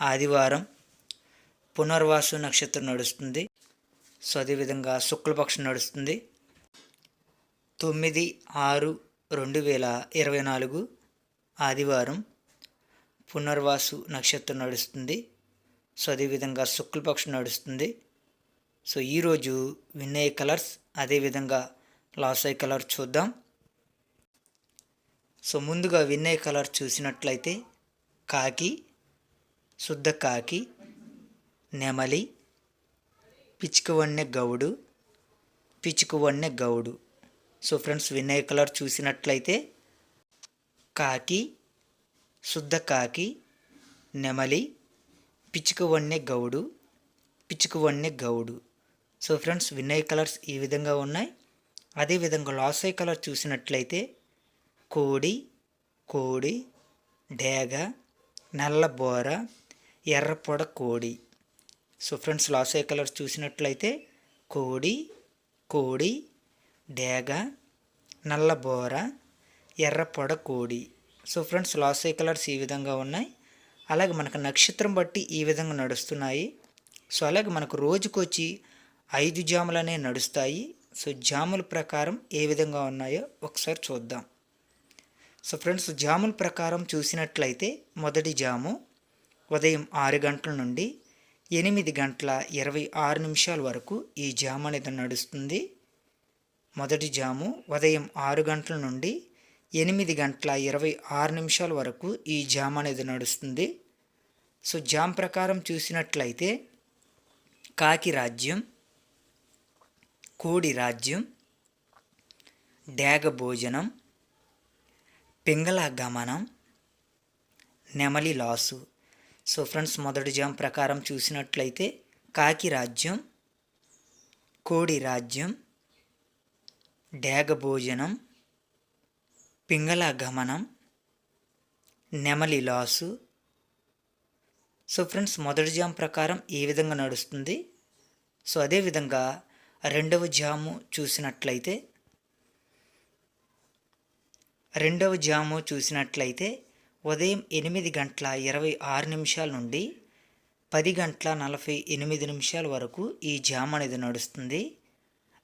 ఆదివారం పునర్వాసు నక్షత్రం నడుస్తుంది. సో అదేవిధంగా శుక్లపక్షం నడుస్తుంది. తొమ్మిది ఆరు రెండు వేల ఇరవై నాలుగు ఆదివారం పునర్వాసు నక్షత్రం నడుస్తుంది. సో అదేవిధంగా శుక్లపక్షం నడుస్తుంది. సో ఈరోజు వినయ కలర్స్ అదేవిధంగా లాస్ అయ్యే కలర్ చూద్దాం. సో ముందుగా వినయ కలర్ చూసినట్లయితే కాకి శుద్ధ కాకి నెమలి పిచ్చుకవన్నె గౌడు పిచ్చుకవన్నె గౌడు. సో ఫ్రెండ్స్ వినయ్ కలర్ చూసినట్లయితే కాకి శుద్ధ కాకి నెమలి పిచ్చుకవన్నె గౌడు పిచ్చుకవన్నె గౌడు. సో ఫ్రెండ్స్ వినయ్ కలర్స్ ఈ విధంగా ఉన్నాయి. అదేవిధంగా లాసై కలర్ చూసినట్లయితే కోడి కోడి డేగ నల్ల బోర ఎర్రపొడ కోడి. సో ఫ్రెండ్స్ లాసే కలర్స్ చూసినట్లయితే కోడి కోడి డేగ నల్ల బోర ఎర్రపొడ కోడి. సో ఫ్రెండ్స్ లాసే కలర్స్ ఈ విధంగా ఉన్నాయి. అలాగే మనకు నక్షత్రం బట్టి ఈ విధంగా నడుస్తున్నాయి. సో అలాగే మనకు రోజుకొచ్చి ఐదు జాములు అనేవి నడుస్తాయి. సో జాముల ప్రకారం ఏ విధంగా ఉన్నాయో ఒకసారి చూద్దాం. సో ఫ్రెండ్స్ జాముల ప్రకారం చూసినట్లయితే మొదటి జాము ఉదయం ఆరు గంటల నుండి ఎనిమిది గంటల ఇరవై ఆరు నిమిషాల వరకు ఈ జాము అనేది నడుస్తుంది. మొదటి జాము ఉదయం ఆరు గంటల నుండి ఎనిమిది గంటల ఇరవై ఆరు నిమిషాల వరకు ఈ జామ్ అనేది నడుస్తుంది. సో జామ్ ప్రకారం చూసినట్లయితే కాకి రాజ్యం కోడి రాజ్యం డేగ భోజనం పింగళ గమనం నెమలి లాసు సో ఫ్రెండ్స్ మొదటి జామ్ ప్రకారం చూసినట్లయితే కాకి రాజ్యం కోడి రాజ్యం డేగ భోజనం పింగళ గమనం నెమలి లాసు. సో ఫ్రెండ్స్ మొదటి జామ్ ప్రకారం ఏ విధంగా నడుస్తుంది. సో అదేవిధంగా రెండవ జాము చూసినట్లయితే రెండవ జాము చూసినట్లయితే ఉదయం ఎనిమిది గంటల ఇరవై ఆరు నిమిషాల నుండి పది గంటల నలభై ఎనిమిది నిమిషాల వరకు ఈ జామ్ అనేది నడుస్తుంది.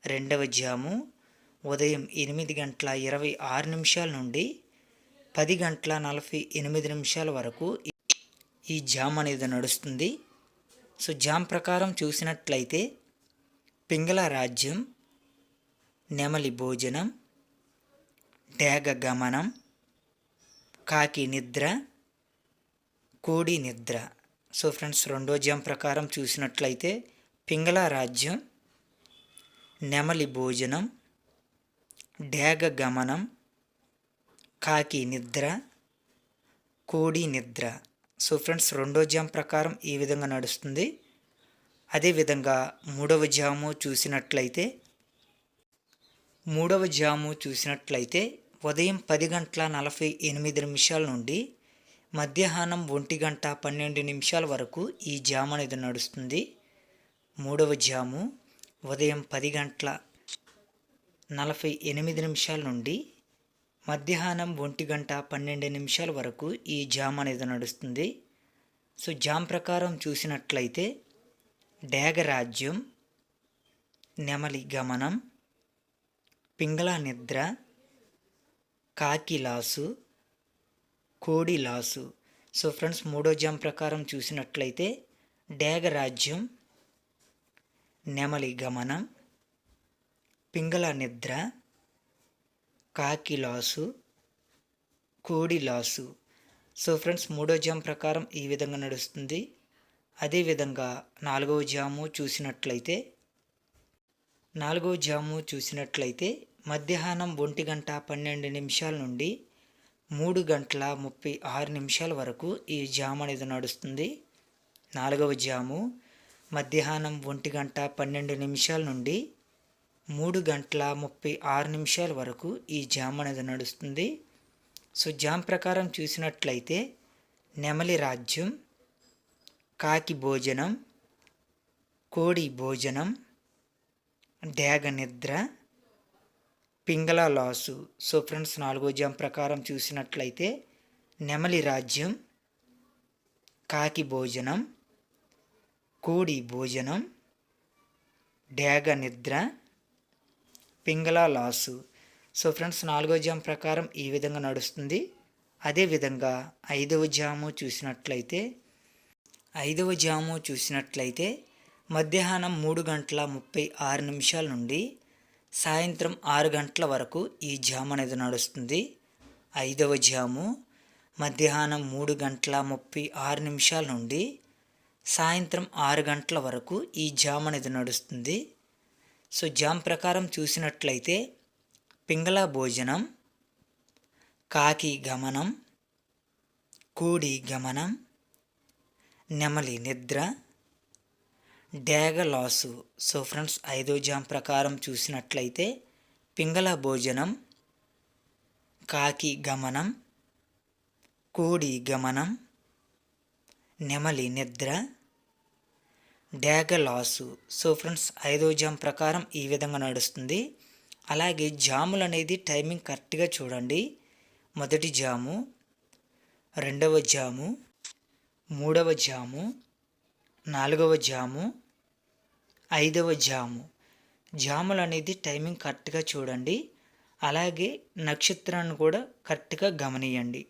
రెండవ జాము ఉదయం ఎనిమిది గంటల ఇరవై ఆరు నిమిషాల నుండి పది గంటల నలభై ఎనిమిది నిమిషాల వరకు ఈ జామ్ అనేది నడుస్తుంది. సో జామ్ ప్రకారం చూసినట్లయితే పింగళ రాజ్యం నెమలి భోజనం డేగ గమనం కాకి నిద్ర కోడి నిద్ర. సో ఫ్రెండ్స్ రెండో జామ్ ప్రకారం చూసినట్లయితే పింగళ రాజ్యం నెమలి భోజనం డేగ గమనం కాకి నిద్ర కోడి నిద్ర. సో ఫ్రెండ్స్ రెండో జామ్ ప్రకారం ఈ విధంగా నడుస్తుంది. అదేవిధంగా మూడవ జాము చూసినట్లయితే మూడవ జాము చూసినట్లయితే ఉదయం పది గంటల నలభై ఎనిమిది నిమిషాల నుండి మధ్యాహ్నం ఒంటి గంట పన్నెండు నిమిషాల వరకు ఈ జాము అనేది నడుస్తుంది. మూడవ జాము ఉదయం పది గంటల నలభై ఎనిమిది నిమిషాల నుండి మధ్యాహ్నం ఒంటి గంట పన్నెండు నిమిషాల వరకు ఈ జామ్ అనేది నడుస్తుంది. సో జామ్ ప్రకారం చూసినట్లయితే డేగరాజ్యం నెమలి గమనం పింగళ నిద్ర కాకి లాసు కోడి లాసు. సో ఫ్రెండ్స్ మూడో జామ్ ప్రకారం చూసినట్లయితే డేగ రాజ్యం నెమలి గమనం పింగళ నిద్ర కాకి లాసు కోడి లాసు. సో ఫ్రెండ్స్ మూడో జామ్ ప్రకారం ఈ విధంగా నడుస్తుంది. అదేవిధంగా నాలుగవ జాము చూసినట్లయితే నాలుగవ జాము చూసినట్లయితే మధ్యాహ్నం ఒంటి గంట పన్నెండు నిమిషాల నుండి మూడు గంటల ముప్పై ఆరు నిమిషాల వరకు ఈ జామ్ అనేది నడుస్తుంది. నాలుగవ జాము మధ్యాహ్నం ఒంటి గంట పన్నెండు నిమిషాల నుండి మూడు గంటల ముప్పై ఆరు నిమిషాల వరకు ఈ జామ్ అనేది నడుస్తుంది. సో జామ్ ప్రకారం చూసినట్లయితే నెమలి రాజ్యం కాకి భోజనం కోడి భోజనం డేగ నిద్ర పింగళ లాసు. సో ఫ్రెండ్స్ నాలుగో జామ్ ప్రకారం చూసినట్లయితే నెమలి రాజ్యం కాకి భోజనం కోడి భోజనం డేగ నిద్ర పింగళ లాసు. సో ఫ్రెండ్స్ నాలుగో జామ్ ప్రకారం ఈ విధంగా నడుస్తుంది. అదేవిధంగా ఐదవ జాము చూసినట్లయితే ఐదవ జాము చూసినట్లయితే మధ్యాహ్నం మూడు గంటల ముప్పై ఆరు నిమిషాల నుండి సాయంత్రం ఆరు గంటల వరకు ఈ జామ్ అనేది నడుస్తుంది. ఐదవ జాము మధ్యాహ్నం మూడు గంటల ముప్పై ఆరు నిమిషాల నుండి సాయంత్రం ఆరు గంటల వరకు ఈ జామ్ అనేది నడుస్తుంది. సో జామ్ ప్రకారం చూసినట్లయితే పింగళ భోజనం కాకి గమనం కూడి గమనం నెమలి నిద్ర డేగ లాసు. సో ఫ్రెండ్స్ ఐదో జామ్ ప్రకారం చూసినట్లయితే పింగళ భోజనం కాకి గమనం కోడి గమనం నెమలి నిద్ర డేగ లాసు. సో ఫ్రెండ్స్ ఐదో జామ్ ప్రకారం ఈ విధంగా నడుస్తుంది. అలాగే జాములు అనేది టైమింగ్ కరెక్ట్గా చూడండి. మొదటి జాము రెండవ జాము మూడవ జాము నాలుగవ జాము ఐదవ జాము. జాములు అనేది టైమింగ్ కరెక్ట్గా చూడండి. అలాగే నక్షత్రాన్ని కూడా కరెక్ట్గా గమనియండి.